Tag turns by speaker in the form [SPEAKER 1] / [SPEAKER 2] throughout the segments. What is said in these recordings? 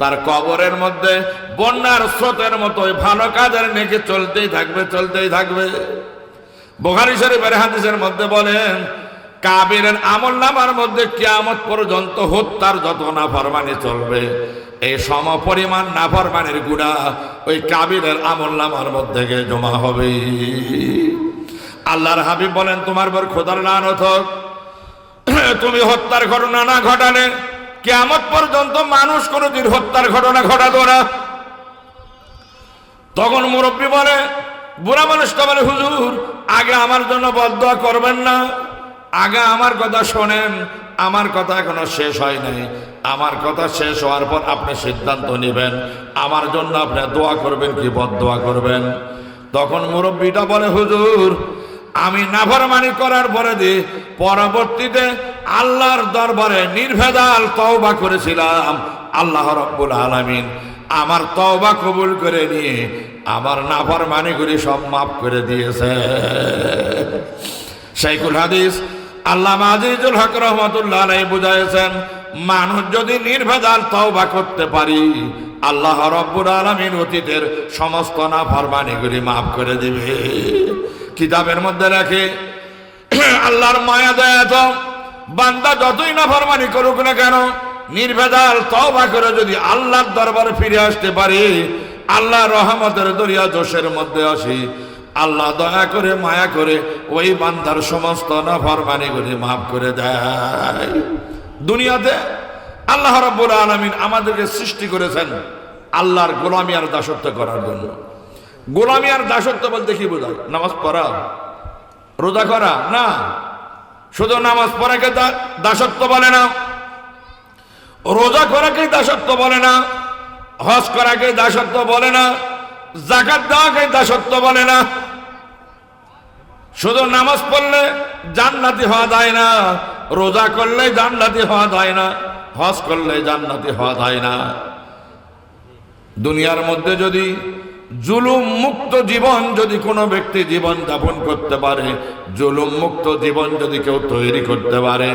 [SPEAKER 1] তার কবরের মধ্যে, বন্যার স্রোতের মতো ভালো কাজের নেকে চলতেই থাকবে চলতেই থাকবে। বোখারি শরীফের হাদিসের মধ্যে বলেন, কাবিরের আমল নামার মধ্যে কিয়ামত পর্যন্ত হত্যার যত নাফরমানি চলবে, এই সম পরিমাণ নাফরমানির গুণা ওই কাবিরের আমল নামার মধ্যে গিয়ে জমা হবে। আল্লাহর হাবিব বলেন, তোমার বর খোদার লানত তুমি হত্যার ঘটনা না ঘটালে কেমন পর্যন্ত মানুষ কোনোদিন হত্যার ঘটনা ঘটাতো না। তখন মুরব্বী বলে, বুড়া মানুষটা বলে, হুজুর, আগে আমার জন্য বদয়া করবেন না। আগে আমার কথা শোনেন। আমার কথা এখনও শেষ হয় নাই। আমার কথা শেষ হওয়ার পর আপনি সিদ্ধান্ত নেবেন। আমার জন্য আপনি দোয়া করবেন কি বদয়া করবেন? তখন মুরব্বীটা বলে, হুজুর আমি নাফরমানি করার পরে দি পরবর্তীতে আল্লাহর দরবারে নির্ভেদাল তওবা করেছিলাম। আল্লাহ রব্বুল আলামিন আমার তওবা কবুল করে নিয়ে আমার নাফরমানি করে সব মাফ করে দিয়েছে। শাইখুল হাদিস আল্লাহ আজিজুল হক রহমতুল্লাহ বুঝাইছেন, মানুষ যদি নির্ভেজাল তওবা করতে পারি, আল্লাহ রব্বুল আলামিন অতীতের সমস্ত নাফরমানিগুলি মাফ করে দিবে। কিতাবের মধ্যে রাখে। আল্লাহর মায়া দয়া তো বান্দা যতই না ফরমানি করুক না কেন, নির্ভেজাল তওবা করে যদি আল্লাহর দরবারে ফিরে আসতে পারে আল্লাহ রহমতের দরিয়া জোশের মধ্যে আসি। আল্লাহ দয়া করে, মায়া করে ওই বান্দার সমস্ত নাফরমানিগুলি মাফ করে দেয়। দুনিয়াতে আল্লাহ রাব্বুল আলামিন আমাদেরকে সৃষ্টি করেছেন আল্লাহর গোলামি আর দাসত্ব করার জন্য। গোলামি আর দাসত্ব বলতে কি বোঝায়? নামাজ পড়া। রোজা করা? না। শুধু নামাজ পড়াকে দাসত্ব বলে না। রোজা করাকে দাসত্ব বলে না। হজ করাকে দাসত্ব বলে না। জাকাত দেওয়াকে দাসত্ব বলে না। শুধু নামাজ পড়লে জান্নাতি হওয়া যায় না। রোজা করলে জান্নাতি হওয়া যায় না। হজ করলে জান্নাতি হওয়া যায় না। দুনিয়ার মধ্যে যদি জুলুম মুক্ত জীবন যদি কোনো ব্যক্তি জীবন যাপন করতে পারে জুলুম মুক্ত জীবন যদি কেউ তৈরি করতে পারে,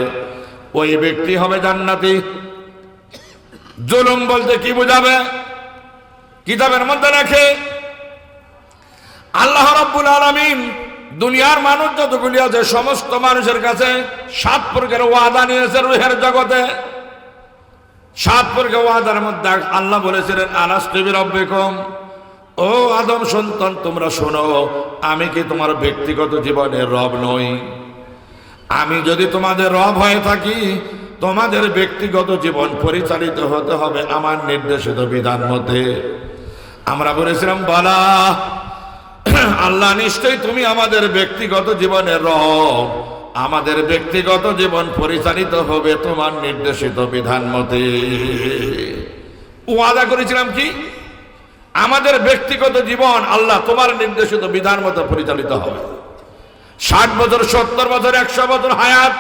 [SPEAKER 1] ওই ব্যক্তি হবে জান্নাতি। জুলুম বলতে কি বোঝাবে? কিতাবের মধ্যে রাখে, আল্লাহ রাব্বুল আলামিন দুনিয়ার মানুষ যতগুলি আছে, সমস্ত মানুষের কাছে সাত প্রকার ওয়াদা নিয়েছে রুহের জগতে। সাত প্রকার ওয়াদার মধ্যে আল্লাহ বলেছিলেন আনাস্তিবি রব্বিকুম ও আদম সন্তান, তোমরা শোনো, আমি কি তোমার ব্যক্তিগত জীবনের রব নই? আমি যদি তোমাদের রব হয়ে থাকি, তোমাদের ব্যক্তিগত জীবন পরিচালিত হতে হবে আমার নির্দেশিত বিধান মতে। আমরা বলেছিলাম, বলা, আল্লাহ নিশ্চয়ই তুমি আমাদের ব্যক্তিগত জীবনের রব। আমাদের ব্যক্তিগত জীবন পরিচালিত হবে তোমার নির্দেশিত বিধান মতে। ওয়াদা করেছিলাম কি? আমাদের ব্যক্তিগত জীবন আল্লাহ তোমার নির্দেশিত বিধান মতো পরিচালিত হবে। ষাট বছর, সত্তর বছর, একশো বছর হায়াত,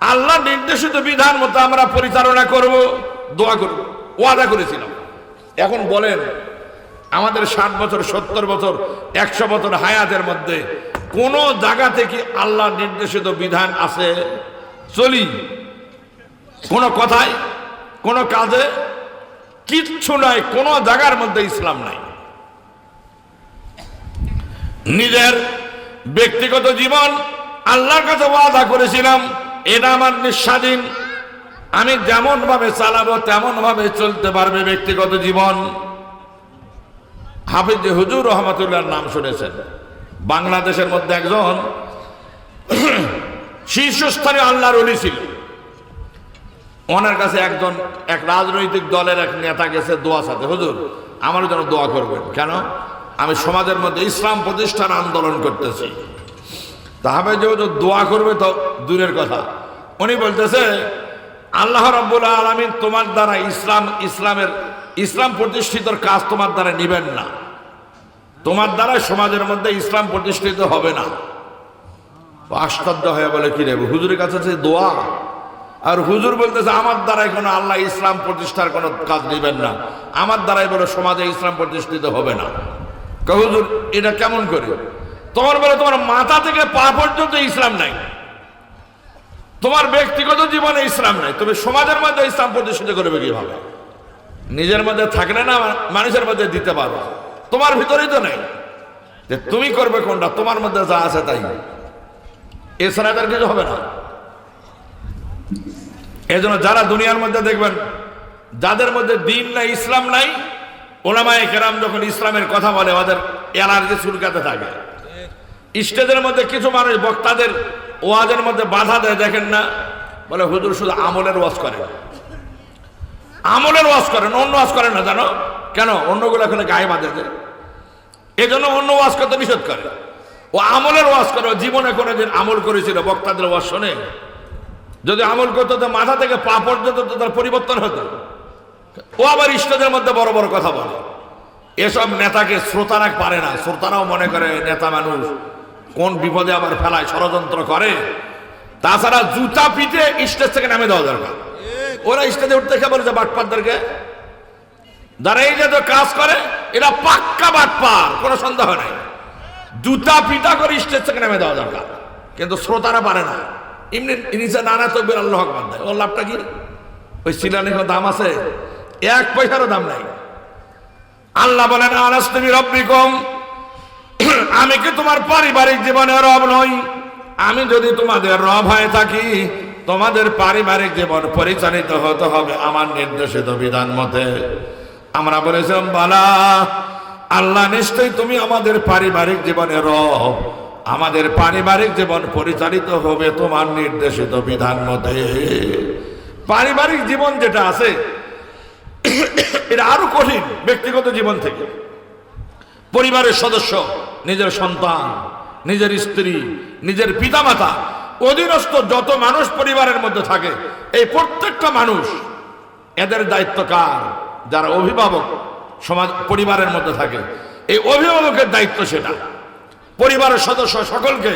[SPEAKER 1] আল্লাহ নির্দেশিত বিধান মতো আমরা পরিচালনা করব, দোয়া করব, ওয়াদা করেছিলাম। এখন বলেন, আমাদের ষাট বছর, সত্তর বছর, একশো বছর হায়াতের মধ্যে কোন জায়গা থেকে আল্লাহ নির্দেশিত বিধান আছে? চলি। কোন কথায়, কোন কাজে কিচ্ছু নাই, কোন জায়গার মধ্যে ইসলাম নাই। নিজের ব্যক্তিগত জীবন আল্লাহর কাছে ওয়াদা করেছিলাম, এটা আমার নিঃস্বাধীন। আমি যেমন ভাবে চালাবো তেমন ভাবে চলতে পারবে ব্যক্তিগত জীবন। হাফিজ হুজুর রহমতুল্লাহর নাম শুনেছেন। বাংলাদেশের মধ্যে একজন শীর্ষস্থানীয় আল্লাহর অলি ছিল। ওনার কাছে একজন এক রাজনৈতিক দলের এক নেতা গেছে দোয়া সাথে। হুজুর, আমার জন্য দোয়া করবেন। কেন? আমি সমাজের মধ্যে ইসলাম প্রতিষ্ঠান আন্দোলন করতেছি। তাহলে যেহেতু দোয়া করবে তো দূরের কথা। উনি বলতেছে, আল্লাহ রব্বুল আলমিন তোমার দ্বারা ইসলাম, ইসলামের, ইসলাম প্রতিষ্ঠিতর কাজ তোমার দ্বারা নিবেন না। তোমার দ্বারা সমাজের মধ্যে ইসলাম প্রতিষ্ঠিত হবে না। আশ্চর্য হয়ে বলে, কি রে হুজুরের কাছে দোয়া। আর হুজুর বলতেছে, আমার দ্বারাই কোনো আল্লাহ ইসলাম প্রতিষ্ঠার কোনো কাজ নেবেন না। আমার দ্বারাই বলে সমাজে ইসলাম প্রতিষ্ঠিত হবে না। হুজুর, এটা কেমন করে? তোমার বলে তোমার মাথা থেকে পা পর্যন্ত ইসলাম নাই। তোমার ব্যক্তিগত জীবনে ইসলাম নাই। তুমি সমাজের মধ্যে ইসলাম প্রতিষ্ঠিত করবে কীভাবে? নিজের মধ্যে থাকলে না মানুষের মধ্যে দিতে পারবে তোমার ভিতরেই তো নেই। যে তুমি করবে কোনটা, তোমার মধ্যে যা আছে তাই। এছাড়া তার কিছু হবে না। এই জন্য যারা দুনিয়ার মধ্যে দেখবেন, যাদের মধ্যে দিন নাই, ইসলাম নাই, ওলামায় কেরাম যখন ইসলামের কথা বলে, ওদের এনার্জি চুলকাতে থাকে। স্টেজের মধ্যে কিছু মানুষ বক্তাদের ওয়াজের মধ্যে বাধা দেয়, দেখেন না? বলে, হুজুর শুধু আমলের ওয়াজ করে আমলের ওয়াজ করেন, অন্য ওয়াজ করেন না, জানো? কেন? অন্যগুলো এখানে গায়ে বাঁধে দেয় এই জন্য অন্য ওয়াজ করতে নিষেধ করে। ও আমলের ওয়াজ করে জীবনে কোনোদিন আমল করেছিল, বক্তাদের ওয়াজ শোনে? যদি আমল করতো, তো মাথা থেকে পা পর্যন্ত তো তার পরিবর্তন হতো। ও আবার ইষ্টদের মধ্যে বড় বড় কথা বলে। এসব নেতাকে শ্রোতারা পারে না। শ্রোতারাও মনে করে, নেতা মানুষ কোন বিপদে আবার ফেলায়, ষড়যন্ত্র করে। তাছাড়া জুতা পিঠে স্টেজ থেকে নামে দেওয়া দরকার। ওরা স্টেজে উঠতে খেয়ে বলেছে বাটপারদেরকে যারা এই যে তো কাজ করে, এরা পাক্কা বাটপার, কোনো সন্দেহ নাই। জুতা পিটা করে স্টেজ থেকে নামে দেওয়া দরকার। কিন্তু শ্রোতারা পারে না। এমনি নিচে নানা তকবির আল্লাহ হকমান দেয়। ওর লাভটা কি? ওই শিলানির দাম আছে? এক পয়সারও দাম নাই। আল্লাহ বলেন, আনাস তুমি রব্বিকম, আমি কি তোমার পারিবারিক জীবনে রব নই? আমি যদি তোমাদের রব হয়ে থাকি, তোমাদের পারিবারিক জীবন পরিচালিত হতে হবে আমার নির্দেশিত বিধান মতে। আমরা বলেছিলাম, বালা, আল্লাহ নিশ্চয়ই তুমি আমাদের পারিবারিক জীবনের রব। আমাদের পারিবারিক জীবন পরিচালিত হবে তোমার নির্দেশিত বিধান মতে। পারিবারিক জীবন যেটা আছে, এটা আরও কঠিন ব্যক্তিগত জীবন থেকে। পরিবারের সদস্য, নিজের সন্তান, নিজের স্ত্রী, নিজের পিতামাতা, অধীনস্থ যত মানুষ পরিবারের মধ্যে থাকে, এই প্রত্যেকটা মানুষ এদের দায়িত্ব কার? যারা অভিভাবক সমাজ, পরিবারের মধ্যে থাকে, এই অভিভাবকের দায়িত্ব সেটা। পরিবারের সদস্য সকলকে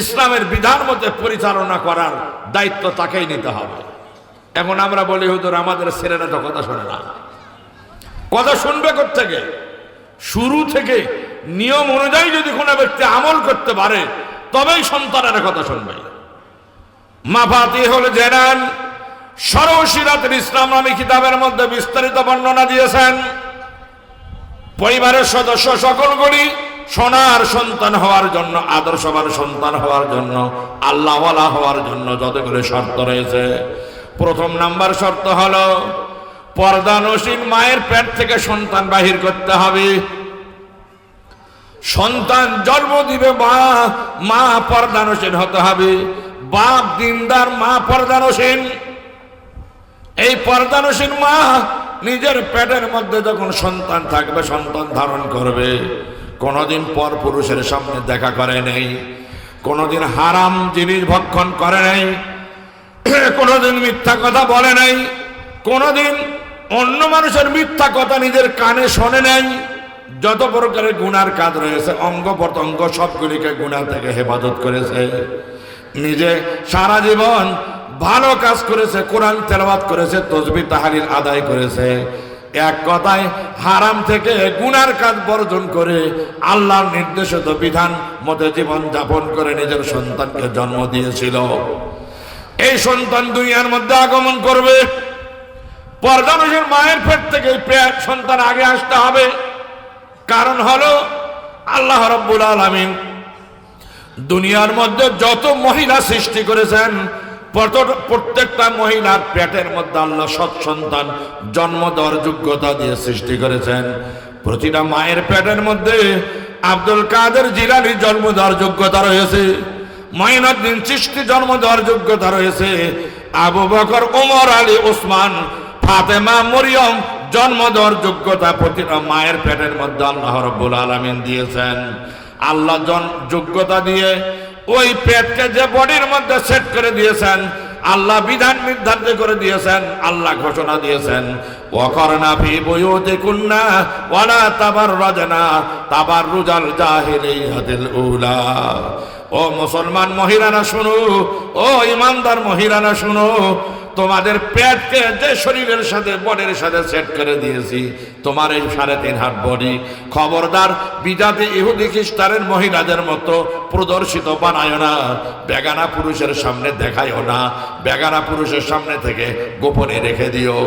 [SPEAKER 1] ইসলামের বিধান মতে পরিচালনা করার দায়িত্ব তাকেই নিতে হবে। এখন আমরা বলি, হুজুর, আমাদের ছেলেরা তো কথা শোনে না। কথা শুনবে থেকে শুরু থেকে নিয়ম অনুযায়ী যদি কোনো ব্যক্তি আমল করতে পারে, তবেই সন্তানেরা কথা শুনবে। মাফাতি হল জেনান সরসিরাতের ইসলাম নামী কিতাবের মধ্যে বিস্তারিত বর্ণনা দিয়েছেন। পরিবারের সদস্য সকলগুলি সোনার সন্তান হওয়ার জন্য, আদর্শবান সন্তান হওয়ার জন্য, আল্লাহওয়ালা হওয়ার জন্য যতগুলো শর্ত রয়েছে। প্রথম নাম্বার শর্ত হলো পর্দানসীন মায়ের পেট থেকে সন্তান বাহির করতে হবে। সন্তান জন্ম দিবে মা মা পর্দানসীন হতে হবে। বাপ দিনদার, মা পর্দানসীন এই পর্দানসীন মা নিজের পেটের মধ্যে যখন সন্তান থাকবে, সন্তান ধারণ করবে। কোনোদিন পর পুরুষের সামনে দেখা করে নেই, কোনোদিন হারাম জিনিস ভক্ষণ করে নাই, কোনোদিন মিথ্যা কথা বলে নাই, কোনোদিন অন্য মানুষের মিথ্যা কথা নিজের কানে শোনে নাই। যত প্রকারের গুনার কাজ রয়েছে, অঙ্গ প্রত্যঙ্গ সবগুলিকে গুণা থেকে হেফাজত করেছে। নিজে সারা জীবন ভালো কাজ করেছে, কোরআন তেলাওয়াত করেছে, তসবি তাহারির আদায় করেছে। এক কথায়, হারাম থেকে গুনার কাজ বর্জন করে আল্লাহর নির্দেশিত বিধান মতে জীবন যাপন করে নিজের সন্তানকে জন্ম দিয়েছিল। এই সন্তান দুনিয়ার মধ্যে আগমন করবে। পর্দানুষের মায়ের পেট থেকে সন্তান আগে আসতে হবে। কারণ হলো, আল্লাহ রব্বুল আলমিন দুনিয়ার মধ্যে যত মহিলা সৃষ্টি করেছেন প্রত্যেকটা মহিলার পেটের মধ্যে আল্লাহ সৎ সন্তান জন্ম দেওয়ার যোগ্যতা দিয়ে সৃষ্টি করেছেন। প্রতিটা মায়ের পেটের মধ্যে আব্দুল কাদের জিলানির জন্ম দেওয়ার যোগ্যতা রয়েছে মাইনুদ্দিন চিস্তি জন্ম দেওয়ার যোগ্যতা রয়েছে, আবু বকর ওমর আলী ওসমান ফাতেমা, মরিয়ম জন্ম দেওয়ার যোগ্যতা প্রতিটা মায়ের পেটের মধ্যে আল্লাহ রব্বুল আলমিন দিয়েছেন। আল্লাহ যোগ্যতা দিয়ে ওই পেটকে যে বডির মধ্যে সেট করে দিয়েছেন, আল্লাহ বিধান নির্ধারিত করে দিয়েছেন, আল্লাহ ঘোষণা দিয়েছেন। ওয়াকরনা ফি বুয়ুতিকুন্না ওয়ালা তাবাররাজনা তাবাররুজাল জাহিলিয়াতিল উলা। ও মুসলমান মহিলারা শুনো, ও ইমানদার মহিলারা শুনো তোমাদের পেটকে যে শরীরের সাথে বডির সাথে সেট করে দিয়েছি, তোমার এই সাড়ে তিন হাত বডি। খবরদার, বিজাতি ইহুদি খ্রিস্টানের মহিলাদের মতো প্রদর্শিত বানায় না, বেগানা পুরুষের সামনে দেখায়ও না, বেগানা পুরুষের সামনে থেকে গোপনে রেখে দিও।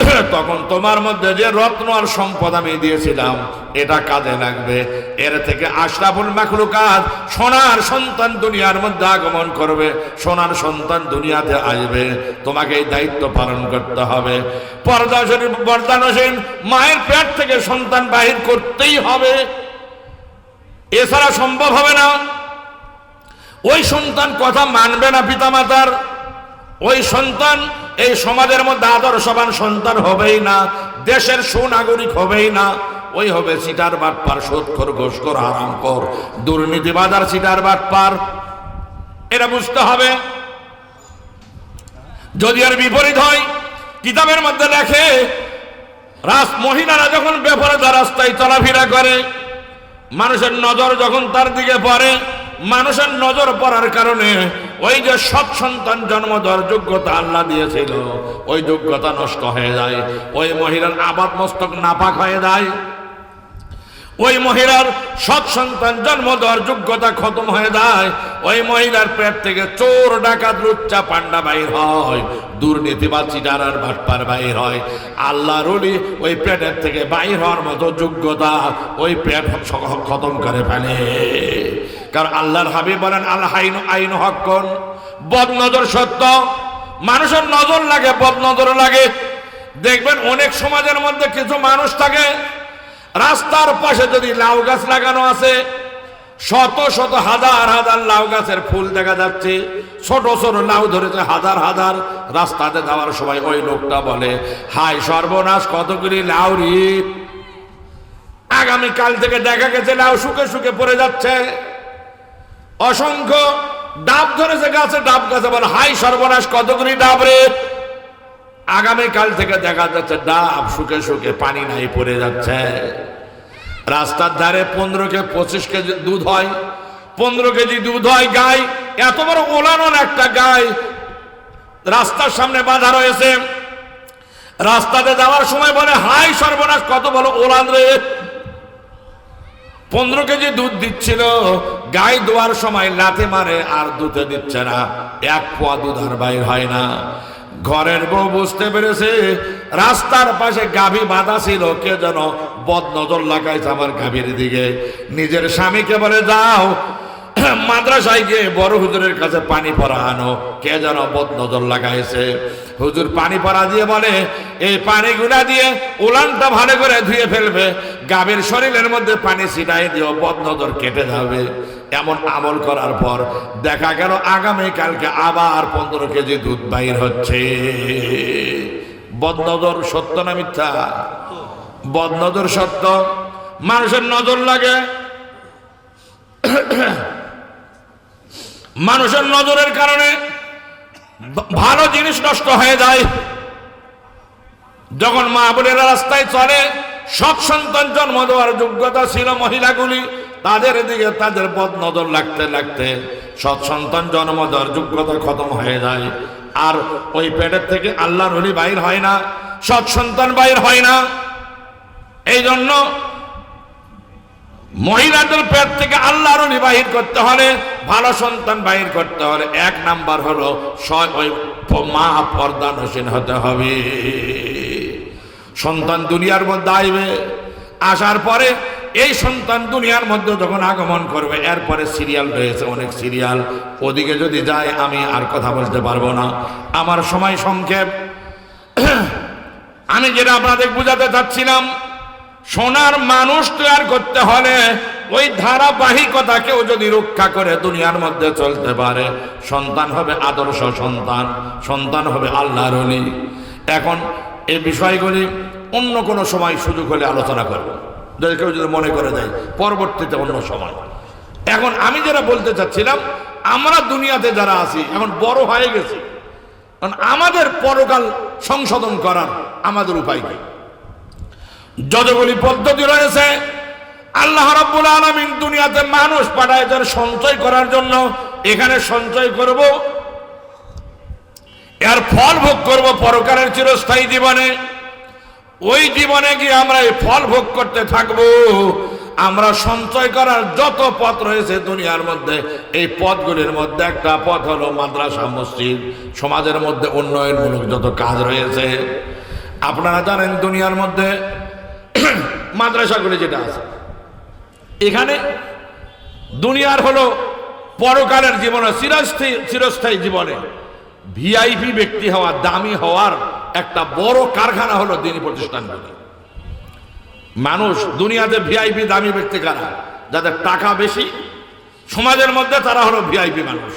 [SPEAKER 1] তখন তোমার মধ্যে যে রত্ন আর সম্পদ আমি দিয়েছিলাম, এটা কাজে লাগবে। এর থেকে আশরাফুল মাখলুকাত সোনার সন্তান দুনিয়ার মধ্যে আগমন করবে, সোনার সন্তান দুনিয়াতে আসবে। তোমাকে এই দায়িত্ব পালন করতে হবে। পর্দা শরীফ বরদানসীন মায়ের পেট থেকে সন্তান বাহির করতেই হবে। এছাড়া সম্ভব হবে না। ওই সন্তান কথা মানবে না পিতামাতার। ওই সন্তান, এই সমাজের মধ্যে আদর্শবান সন্তান হবেই না, দেশের সুনাগরিক হবেই না। ওই হবে সিটার বাটপার সোধখর ঘোষকর আরাম কর দুর্নীতিবাজার সিটার বাটপার। এটা বুঝতে হবে, যদি আর বিপরীত হয়, কিতাবের মধ্যে লেখে, রাস মহিলারা যখন বেপরে বেপরদা রাস্তায় চলাফেরা করে, মানুষের নজর যখন তার দিকে পড়ে, মানুষের নজর পড়ার কারণে ওই যে সৎ সন্তান জন্ম দেওয়ার যোগ্যতা আল্লাহ দিয়েছিল, ওই যোগ্যতা নষ্ট হয়ে যায়। ওই মহিলার আবাদ মস্তক নাপাক হয়ে যায়। ওই মহিলার সৎ সন্তান জন্ম দেওয়ার যোগ্যতা খতম হয়ে যায়। ওই মহিলার পেট থেকে চোর, ডাকাত, লুচ্চা পান্ডা বাইর হয়। দুর্নীতিবাদ চিটারার ভাটপার বাইর হয়। আল্লাহ রলি ওই পেটের থেকে বাইর হওয়ার মতো যোগ্যতা ওই পেট খতম করে ফেলে। কারণ আল্লাহর হাবিব বলেন আল্লাহ আইন হকন বদ নজর সত্য। মানুষের নজর লাগে বদ নজর লাগে। দেখবেন অনেক সমাজের মধ্যে কিছু মানুষ থাকে, রাস্তার পাশে যদি লাউ গাছ লাগানো আছে, শত শত হাজার হাজার লাউ গাছের ফুল দেখা যাচ্ছে। ছোট ছোট লাউ ধরেছে, হাজার হাজার রাস্তাতে যাওয়ার সময় ওই লোকটা বলে হাই সর্বনাশ, কতগুলি লাউ রি। আগামী কাল থেকে দেখা গেছে, লাউ শুকে শুকে পড়ে যাচ্ছে। অসংখ্য ডাব ধরেছে গাছে, ডাব গাছে বলে, হাই সর্বনাশ, কতগুলি ডাব রে? আগামী কাল থেকে দেখা যাচ্ছে ডাব শুকে শুকে পানি নাই, পড়ে যাচ্ছে। রাস্তার ধারে পনেরো কে পঁচিশ কেজি দুধ হয়, পনেরো কেজি দুধ হয় গাই, এত বড় ওলানোর একটা গাই। রাস্তার সামনে বাধা রয়েছে। রাস্তাতে যাওয়ার সময় বলে, হাই সর্বনাশ, কত বড় ওলান রে? পনেরো কেজি দুধ দিচ্ছিল, গাই দোয়ার সময় লাথে মারে আর দুধে দিচ্ছে না। এক পোয়া দুধ আর বাইর হয় না। ঘরের বউ বুঝতে পেরেছে, রাস্তার পাশে গাভী বাঁধা ছিল, কে যেন বদ নজর লাগাইছে আমার গাভীর দিকে। নিজের স্বামীকে বলে, যাও মাদ্রাসায় গিয়ে বড় হুজুরের কাছে পানি পরা আনো কে যেন বদ নজর লাগাইছে। হুজুর পানি পরা দিয়ে বলে, এই পানি পানিগুলা দিয়ে উলানটা ভালো করে ধুয়ে ফেলবে, গাভীর শরীরের মধ্যে পানি ছিটাই দিও বদ নজর কেটে যাবে। এমন আমল করার পর দেখা গেল আগামী কালকে আবার পনেরো কেজি দুধ বাইর হচ্ছে। বদনজর সত্য না মিথ্যা? বদনজর সত্য। মানুষের নজর লাগে। মানুষের নজরের কারণে ভালো জিনিস নষ্ট হয়ে যায়। যখন মা বোনেরা রাস্তায় চলে সৎ সন্তান জন্ম দেওয়ার যোগ্যতা ছিল মহিলাগুলি। তাদের দিকে তাদের পথ নজর লাগতে লাগতে সৎ সন্তান জন্ম দেওয়ার যোগ্যতা খতম হয়ে যায়। আর ওই পেটের থেকে আল্লাহর হলি বাইর হয় না, সৎ সন্তান বাইর হয় না। এই জন্য মহিলাদের পেট থেকে আল্লাহর বাহির করতে হলে, ভালো সন্তান বাহির করতে হলে, এক নাম্বার হলো ওই মা পর্দানসীন হতে হবে। সন্তান দুনিয়ার মধ্যে আসবে আসার পরে এই সন্তান দুনিয়ার মধ্যে যখন আগমন করবে, এরপরে সিরিয়াল রয়েছে, অনেক সিরিয়াল। ওদিকে যদি যায় আমি আর কথা বলতে পারব না। আমার সময় সংক্ষেপ। আমি যেটা আপনাদের বুঝাতে চাচ্ছিলাম সোনার মানুষ তৈরি করতে হলে ওই ধারাবাহিকতাকেও যদি রক্ষা করে দুনিয়ার মধ্যে চলতে পারে, সন্তান হবে আদর্শ সন্তান সন্তান হবে আল্লাহর অলি এখন এই বিষয়গুলি অন্য কোনো সময় সুযোগ হলে আলোচনা করব। যদি কেউ যদি মনে করে দেয়, পরবর্তীতে অন্য সময়। এখন আমি যেটা বলতে চাচ্ছিলাম, আমরা দুনিয়াতে যারা আছি, এখন বড় হয়ে গেছি। কারণ আমাদের পরকাল সংশোধন করার আমাদের উপায় কি? যতগুলি পদ্ধতি রয়েছে, আল্লাহ রাব্বুল আলামিন দুনিয়াতে মানুষ পাঠায় যার সঞ্চয় করার জন্য। এখানে সঞ্চয় করব, এর ফল ভোগ করব পরকালের চিরস্থায়ী জীবনে। ওই জীবনে গিয়ে আমরা এই ফল ভোগ করতে থাকব। আমরা সঞ্চয় করার যত পথ রয়েছে দুনিয়ার মধ্যে, এই পথগুলির মধ্যে একটা পথ হলো মাদ্রাসা, মসজিদ। সমাজের মধ্যে উন্নয়নমূলক যত কাজ রয়েছে। আপনারা জানেন দুনিয়ার মধ্যে মাদ্রাসাগুলি যেটা আছে। এখানে দুনিয়ার হলো পরকালের জীবনে চিরস্থায়ী চিরস্থায়ী জীবনে ভিআইপি ব্যক্তি হওয়া, দামি হওয়ার একটা বড় কারখানা হলো দিনী প্রতিষ্ঠানগুলি মানুষ দুনিয়াতে ভিআইপি দামি ব্যক্তি কারা? যাদের টাকা বেশি, সমাজের মধ্যে তারা হলো ভিআইপি মানুষ।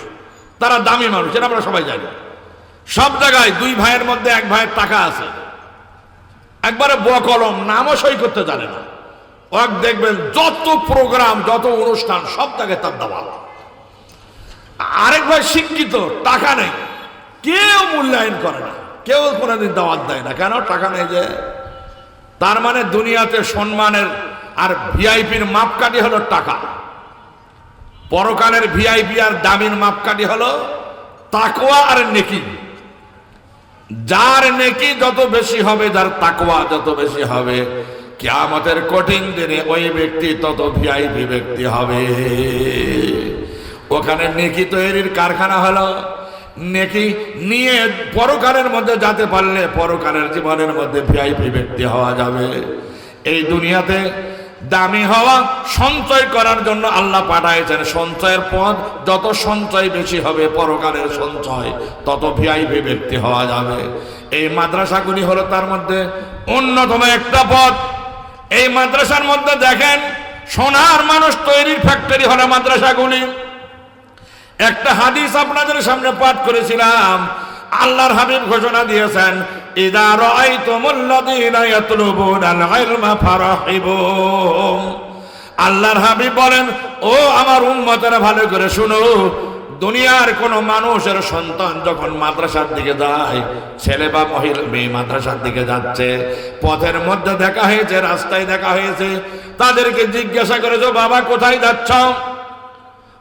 [SPEAKER 1] তারা দামি মানুষ, এটা আমরা সবাই জানি। সব জায়গায় দুই ভাইয়ের মধ্যে এক ভাইয়ের টাকা আছে। একবারে ব কলম, নামও সই করতে জানে না। ওর দেখবেন যত প্রোগ্রাম, যত অনুষ্ঠান, সব তাকে তার দাবাল আরেক ভাই শিক্ষিত, টাকা নেই। কেউ মূল্যায়ন করে না। কেউ কোনোদিন দাওয়াত দেয় না। কেন? টাকা নেই যে। তার মানে দুনিয়াতে সম্মানের আর ভিআইপির মাপকাঠি হলো টাকা। পরকালের ভিআইপি আর দামির মাপকাঠি হলো তাকওয়া আর নেকি যার নেকি যত বেশি হবে, যার তাকওয়া যত বেশি হবে, কিয়ামতের কঠিন দিনে ওই ব্যক্তি তত ভিআইপি ব্যক্তি হবে। ওখানে নেকি তৈরির কারখানা হলো। নেকি নিয়ে পরকালের মধ্যে যেতে পারলে পরকালের জীবনের মধ্যে ভিআইপি ব্যক্তি হওয়া যাবে। এই দুনিয়াতে দামি হওয়া, সঞ্চয় করার জন্য আল্লাহ পাঠাইছেন। সঞ্চয়ের পথ, যত সঞ্চয় বেশি হবে, পরকালের সঞ্চয়, তত ভিআইপি ব্যক্তি হওয়া যাবে। এই মাদ্রাসাগুলি হলো তার মধ্যে অন্যতম একটা পথ। এই মাদ্রাসার মধ্যে দেখেন, সোনার মানুষ তৈরির ফ্যাক্টরি হলো মাদ্রাসাগুলি। একটা হাদিস আপনাদের সামনে পাঠ করেছিলাম। আল্লাহর হাবিব ঘোষণা দিয়েছেন ইদা রাআইতুমুল্লাযীনা ইয়াতলুবুনাল ইলমা ফারাহিবুম আল্লাহর হাবিব বলেন, ও আমার উম্মতেরা, ভালো করে শুনো, দুনিয়ার কোন মানুষের সন্তান যখন মাদ্রাসার দিকে যায়, ছেলে বা মহিলা, মেয়ে মাদ্রাসার দিকে যাচ্ছে, পথের মধ্যে দেখা হয়েছে, রাস্তায় দেখা হয়েছে, তাদেরকে জিজ্ঞাসা করেছ বাবা, কোথায় যাচ্ছ?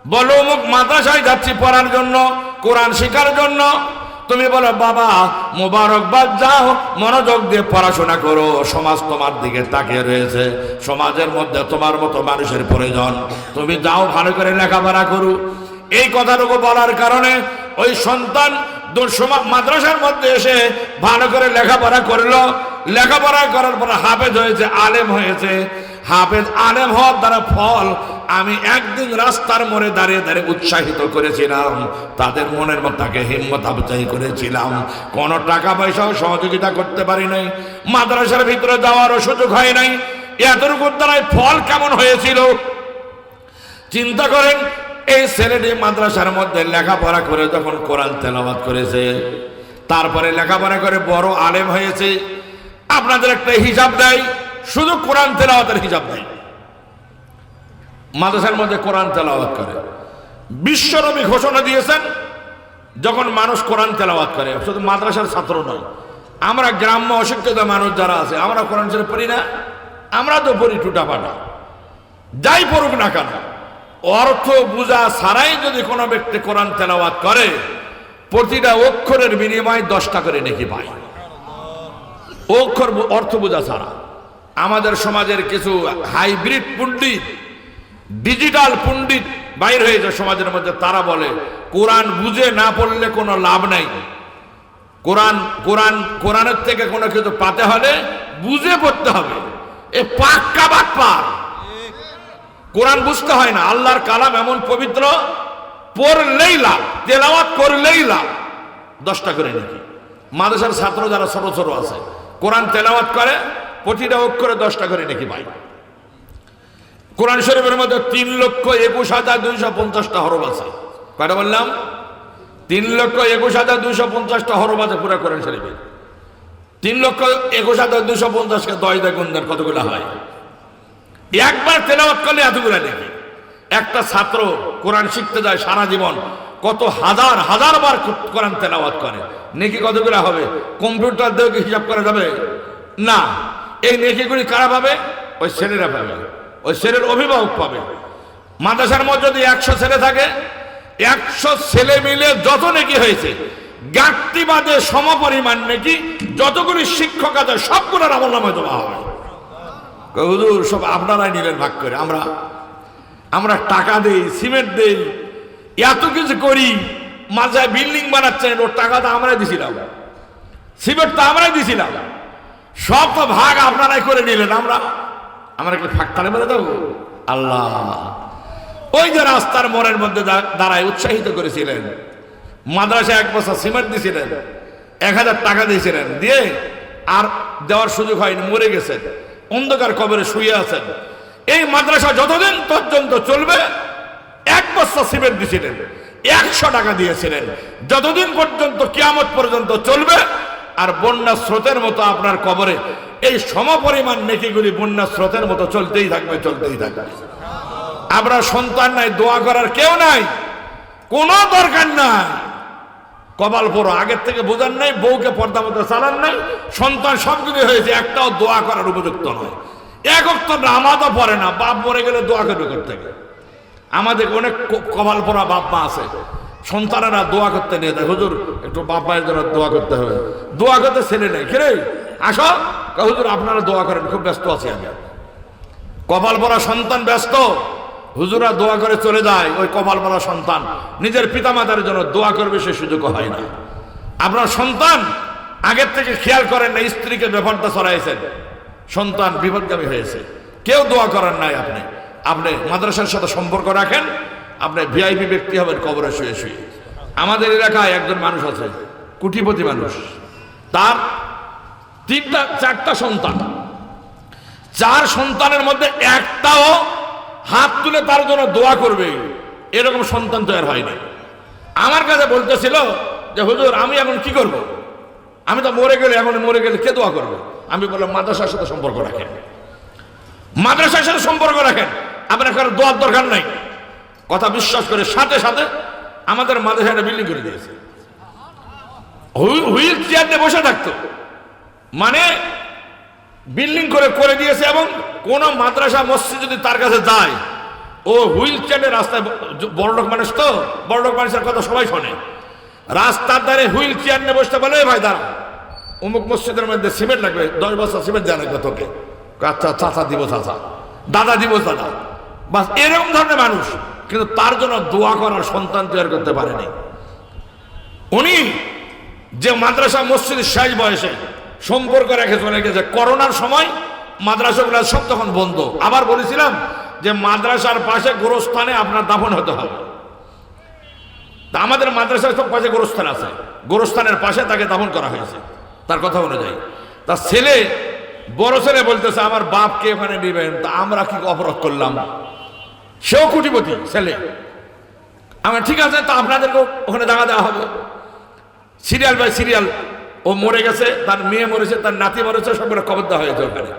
[SPEAKER 1] বলো মুখ মাদ্রাসায় যাচ্ছি পড়ার জন্য, কোরআন শেখার জন্য। তুমি বলো, বাবা, মোবারকবাদ যাও মনোযোগ দিয়ে পড়াশোনা করো। সমাজ তোমার দিকে তাকিয়ে রয়েছে। সমাজের মধ্যে তোমার মতো মানুষের প্রয়োজন। তুমি যাও, ভালো করে লেখাপড়া করো। এই কথাটুকু বলার কারণে ওই সন্তান মাদ্রাসার মধ্যে এসে ভালো করে লেখাপড়া করল। লেখাপড়া করার পর হাফেজ হয়েছে, আলেম হয়েছে। হাফেজ আলেম হওয়ার দ্বারা ফল আমি একদিন রাস্তার মোড়ে দাঁড়িয়ে দাঁড়িয়ে উৎসাহিত করেছিলাম। তাদের মনের মধ্যে তাকে হিম্মত আবচাই করেছিলাম। কোনো টাকা পয়সাও সহযোগিতা করতে পারি নাই। মাদ্রাসার ভিতরে যাওয়ারও সুযোগ হয় নাই। এতটুকুর দ্বারাই ফল কেমন হয়েছিল? চিন্তা করেন, এই ছেলেটি মাদ্রাসার মধ্যে লেখাপড়া করে যখন কোরআন তেলাবাদ করেছে, তারপরে লেখাপড়া করে বড় আলেম হয়েছে। আপনাদের একটা হিসাব দেয়, শুধু কোরআন তেলাওয়াতের হিসাব দেয়। মাদ্রাসার মধ্যে কোরআন তেলাওয়াত করে। বিশ্বনবী ঘোষণা দিয়েছেন, যখন মানুষ কোরআন তেলাওয়াত করে, শুধু মাদ্রাসার ছাত্র নয়, আমরা গ্রাম্য অশিক্ষিত মানুষ যারা আছে, আমরা কোরআন শরীফ পড়ি না, আমরা তো পড়ি টুটা পাটা যাই পড়ুক না কেন, অর্থ বুঝা ছাড়াই যদি কোনো ব্যক্তি কোরআন তেলাওয়াত করে, প্রতিটা অক্ষরের বিনিময়ে দশটা করে নাকি পায়। অক্ষর অর্থ বোঝা ছাড়া। আমাদের সমাজের কিছু হাইব্রিড পণ্ডিত ডিজিটাল পণ্ডিত বাইর হয়েছে সমাজের মধ্যে, তারা বলে, কোরআন বুঝে না পড়লে কোনো লাভ নাই। কোরআন কোরআন, কোরআনের থেকে কোনো কিছু পাতে হলে বুঝে পড়তে হবে। এ পাক্কা বাট পার কোরআন বুঝতে হয় না, আল্লাহর কালাম এমন পবিত্র, পড়লেই লাভ, তেলাওয়াত করলেই লাভ। দশটা করে নাকি? মাদ্রাসার ছাত্র যারা ছোট ছোট আছে, কোরআন তেলাওয়াত করে প্রতিটা অক্ষরে দশটা করে নাকি পাই কোরআন শরীফের মধ্যে তিন লক্ষ একুশ হাজার দুইশো পঞ্চাশটা হরফ আছে। কয়টা বললাম? তিন লক্ষ একুশ হাজার দুইশো পঞ্চাশটা হরফ আছে পুরো কোরআন শরীফে। তিন লক্ষ একুশ হাজার দুইশো পঞ্চাশকে দশ দেখুন দেন, কতগুলো হয়? একবার তেলাওয়াত করলে এতগুলো নাকি একটা ছাত্র কোরআন শিখতে যায় সারা জীবন, কত হাজার হাজার বার কোরআন তেলাওয়াত করে। নেকি কতগুলো হবে? কম্পিউটার দিয়েও কি হিসাব করা যাবে? না। এই নেকিগুলি কারা পাবে? ওই ছেলেরা পাবে। ওই ছেলের অভিভাবক পাবে। মাদ্রাসার মধ্যে যদি একশো ছেলে থাকে, একশো ছেলে মিলে যত নেকি হয়েছে গাঁটটি বাদে সমপরিমাণ নেকি, যতগুলি শিক্ষক আছে, সবগুলোর আমল নামে দেওয়া হবে হুজুর, সব আপনারাই নিলেন ভাগ করে। আমরা আমরা টাকা দেই, সিমেন্ট দেই, এত কিছু করি মাঝে বিল্ডিং বানাচ্ছেন, ওর টাকা তো আমরাই দিছিলাম। সিমেন্ট তো আমরাই দিছিলাম। সব তো ভাগ আপনারাই করে নিলেন। আমরা আমরা কি ফাঁক তালে বলে দেবো আল্লাহ। ওই যে রাস্তার মোড়ের মধ্যে দাঁড়ায় উৎসাহিত করেছিলেন। মাদ্রাসা এক বছর সিমেন্ট দিয়েছিলেন এক হাজার টাকা দিয়েছিলেন। দিয়ে আর দেওয়ার সুযোগ হয়নি, মরে গেছেন। অন্ধকার কবরে শুয়ে আছেন। এই মাদ্রাসা যতদিন পর্যন্ত চলবে, এক বস্তা সিমেন্ট দিয়েছিলেন একশো টাকা দিয়েছিলেন। যতদিন পর্যন্ত কিয়ামত পর্যন্ত চলবে, আর বন্যা স্রোতের মতো আপনার কবরে এই সমপরিমাণ নেকিগুলি বন্যা স্রোতের মতো চলতেই থাকবে চলতেই থাকবে। আমরা সন্তান নাই, দোয়া করার কেউ নাই, কোনো দরকার নাই। কপাল পড়ো, আগের থেকে বোঝার নাই, বউকে পর্দা মতো চালান নাই, সন্তান সব কিছু হয়েছে, একটাও দোয়া করার উপযুক্ত নয়। এক অক্ত নামাজও পড়ে না, বাপ মরে গেলে দোয়া করবে করতে গেলে আমাদের অনেক কপাল পড়া বাপ মা আছে, সন্তানেরা দোয়া করতে নিয়ে দেয় হুজুর, একটু বাপ মায়ের জন্য দোয়া করতে হবে। দোয়া করতে ছেলে নেই। কিরে? আসো। হুজুর, আপনারা দোয়া করেন, খুব ব্যস্ত আছি আমি। কপাল পড়া সন্তান ব্যস্ত, হুজুরা দোয়া করে চলে যায়, ওই কপাল পড়া সন্তান। নিজের পিতামাতার জন্য দোয়া করবে, সে সুযোগ হয় না। আপনার সন্তান আগের থেকে খেয়াল করেন না, স্ত্রীকে ব্যাপারটা ছড়াইছেন। সন্তান বিপদগামী হয়েছে। কেউ দোয়া করার নাই আপনি। আপনি মাদ্রাসার সাথে সম্পর্ক রাখেন, আপনি ভিআইপি ব্যক্তি হবেন, কবরে শুয়ে শুয়ে। আমাদের এলাকায় একজন মানুষ আছে, কুটিপতি মানুষ। তার তিনটা, চারটা সন্তান। চার সন্তানের মধ্যে একটাও হাত তুলে তার জন্য দোয়া করবে। এরকম সন্তান তৈরি হয়নি আমার কাছে বলতেছিল যে, হুজুর, আমি এখন কি করব। আমি তো মরে গেলে, এখন মরে গেলে কে দোয়া করবে? আমি বললাম, মাদ্রাসার সাথে সম্পর্ক রাখেন। মাদ্রাসার সাথে সম্পর্ক রাখেন, আপনার কারও দোয়ার দরকার নাই। কথা বিশ্বাস করে সাথে সাথে আমাদের মাদ্রাসাটা বিল্ডিং করে দিয়েছে। হুইল চেয়ার নিয়ে বসে থাকতো। মানে বিল্ডিং করে করে দিয়েছে এবং কোন মাদ্রাসা মসজিদ যদি তার কাছে যায়, ও হুইল চেয়ারে রাস্তায় বড় লোক মানুষ তো, বড় লোক মানুষের কথা সবাই শোনে। রাস্তার ধারে হুইল চেয়ার নিয়ে বসতে বলে ভাই দাঁড়া অমুক মসজিদের মধ্যে সিমেন্ট লাগবে, দশ বছর সিমেন্ট জানে তোকে। আচ্ছা চাচা দিব, চাচা। দাদা দিব, দাদা। বাস, এরকম ধরনের মানুষ। কিন্তু তার জন্য দোয়া করার সন্তান তৈরি করতে পারেনি। উনি যে মাদ্রাসা মসজিদের শেষ বয়সে সম্পর্ক রেখে চলে গেছে করোনার সময় মাদ্রাসাগুলো সব তখন বন্ধ। আবার বলেছিলাম যে মাদ্রাসার পাশে গোরস্থানে আপনার দাফন হতে হবে। তা আমাদের মাদ্রাসার সব পাশে গোরস্থান আছে। গোরস্থানের পাশে তাকে দাফন করা হয়েছে। তার কথা অনুযায়ী। তার ছেলে, বড় ছেলে বলতেছে, আমার বাপকে ওখানে নেবেন? তা আমরা কি অপরাধ করলাম? সেও কুটিপতি ছেলে। আমার ঠিক আছে, তা আপনাদেরকে ওখানে জায়গা দেওয়া হবে। সিরিয়াল বাই সিরিয়াল ও মরে গেছে, তার মেয়ে মরেছে, তার নাতি মরেছে, সবগুলো খবর দেওয়া হয়েছে ওখানে।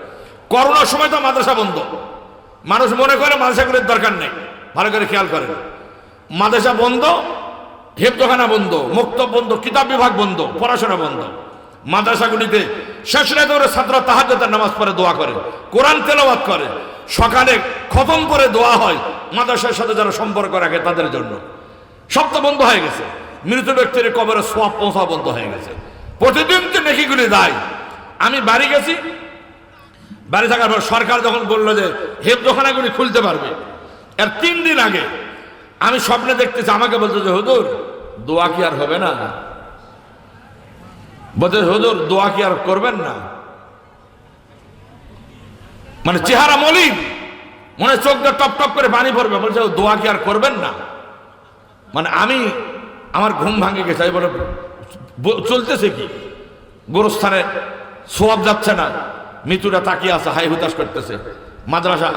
[SPEAKER 1] করোনার সময় তো মাদ্রাসা বন্ধ। মানুষ মনে করে মাদ্রাসাগুলির দরকার নেই, ভালো করে খেয়াল করেন। মাদ্রাসা বন্ধ, হেফজখানা বন্ধ মুক্ত বন্ধ, কিতাব বিভাগ বন্ধ, পড়াশোনা বন্ধ। মাদ্রাসাগুলিতে শেষ রাতে ওরা ছাত্র তাহাজ্জতের নামাজ পড়ে, দোয়া করে, কোরআন তেলাওয়াত করে। সকালে খতম করে দোয়া হয়, মাদ্রাসার সাথে যারা সম্পর্ক রাখে তাদের জন্য। সব তো বন্ধ হয়ে গেছে। মৃত ব্যক্তির কবরে সব পৌঁছা বন্ধ হয়ে গেছে। প্রতিদিন যে নেকিগুলি দেয় আমি বাড়ি গেছি, বাড়ি থাকার পর সরকার যখন বলল যে হেফজখানাগুলি খুলতে পারবে, এর তিন দিন আগে আমি স্বপ্নে দেখতেছি, আমাকে বলছে যে, হুজুর, দোয়া কি আর হবে না? বলছে, হুজুর, দোয়া কি আর করবেন না? মানে চেহারা মলিন, মনে চোখ দিয়ে টপ টপ করে পানি পড়বে, বলছে, দোয়া কি আর করবেন না? মানে আমি আমার ঘুম ভাঙে গেছে বলে চলতেছে কি? গোরস্থানে সোয়াব যাচ্ছে না মৃত্যুরা তাকিয়ে আছে, হাই হুতাশ করতেছে। মাদ্রাসা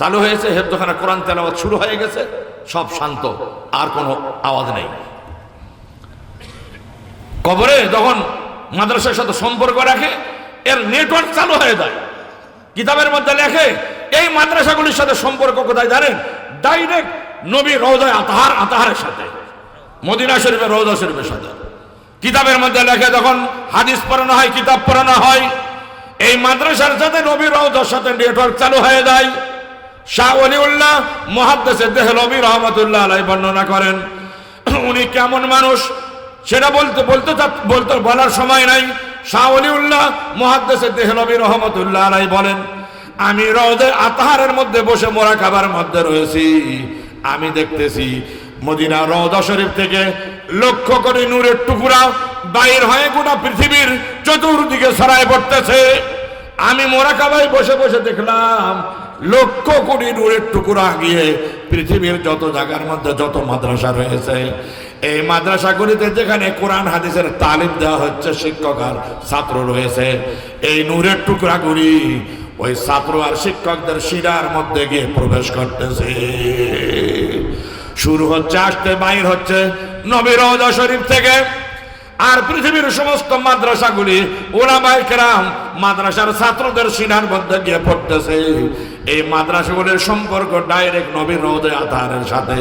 [SPEAKER 1] চালু হয়েছে, হেফজখানা কোরআন তেলাওয়াত শুরু হয়ে গেছে, সব শান্ত, আর কোনো আওয়াজ নেই। কবরে যখন মাদ্রাসার সাথে সম্পর্ক রাখে, এর নেটওয়ার্ক চালু হয়ে যায়। কিতাবের মধ্যে লেখে, এই মাদ্রাসাগুলির সাথে সম্পর্ক কোথায় জানেন? ডাইরেক্ট নবী রোজায় আতাহার, আতাহারের সাথে। মদিনা শরীফের রোজা শরীফের সাথে কিতাবের মধ্যে লেখে যখন হাদিস পড়ানো হয়, কিতাব পড়ানো হয়, এই মাদ্রাসার সাথে নবী রওজার সাথে নেটওয়ার্ক চালু হয়ে যায়। শাহ অলিউল্লাহ মহাদ্দেশে দেহলবি রহমতুল্লাহ আলাই বর্ণনা করেন, উনি কেমন মানুষ? সেটা বলতে বলতে বলতে বলার সময় নাই। শাহ অলিউল্লাহ মহাদ্দেশে দেহলবি রহমতুল্লাহ আলাই বলেন, আমি রওদে আতাহারের মধ্যে বসে মোরা খাবার মধ্যে রয়েছি। আমি দেখতেছি মদিনা রওদা শরীফ থেকে লক্ষ্য করে নূরের টুকুরা বাইর হয়ে গোটা পৃথিবীর চতুর্দিকে ছড়াই পড়তেছে। আমি মোরাকাবাই বসে বসে দেখলাম লক্ষ কোটি নূরের টুকুরা গিয়ে পৃথিবীর যত জায়গার মধ্যে যত মাদ্রাসা রয়েছে, এই মাদ্রাসাগুলিতে যেখানে কোরআন, হাদিসের তালিম দেওয়া হচ্ছে, শিক্ষক আর ছাত্র রয়েছে, এই নূরের টুকরাগুলি ওই ছাত্র আর শিক্ষকদের শিরার মধ্যে গিয়ে প্রবেশ করতেছে। শুরু হচ্ছে, আসতে বাইর হচ্ছে নবীর শরীফ থেকে। আর পৃথিবীর সমস্ত মাদ্রাসাগুলি ওলামাই কেরাম মাদ্রাসার ছাত্রদের সিনার মধ্যে গিয়ে পড়তেছে। এই মাদ্রাসাগুলির সম্পর্ক ডাইরেক্ট নবীর রোদে আধারের সাথে।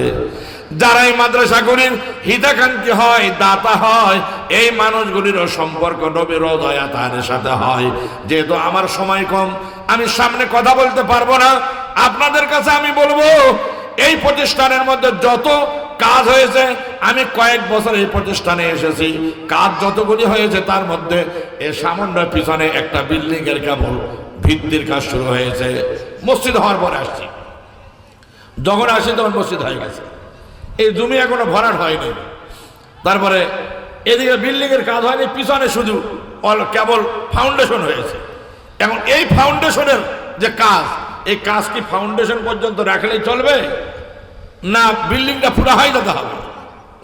[SPEAKER 1] যারা এই মাদ্রাসাগুলির হিতাকাঙ্ক্ষী হয়, দাতা হয়, এই মানুষগুলিরও সম্পর্ক নবীর রোদয় আধারের সাথে হয়। যেহেতু আমার সময় কম, আমি সামনে কথা বলতে পারব না। আপনাদের কাছে আমি বলব এই প্রতিষ্ঠানের মধ্যে যত কাজ হয়েছে, আমি কয়েক বছর এই প্রতিষ্ঠানে এসেছি। কাজ যতগুলি হয়েছে, তার মধ্যে এ সামান্য পিছনে একটা বিল্ডিং এর কেবল ভিত্তির কাজ শুরু হয়েছে। মসজিদ হওয়ার পরে আসছি। যখন আসি, তখন মসজিদ হয়ে গেছে। এই জমি এখনও ভরাট হয়নি। তারপরে এদিকে বিল্ডিং এর কাজ হয়নি, পিছনে শুধু অল- কেবল ফাউন্ডেশন হয়েছে। এখন এই ফাউন্ডেশনের যে কাজ এই কাজ কি ফাউন্ডেশন পর্যন্ত রাখলেই চলবে? না বিল্ডিংটা পুরা হয় যেতে হবে।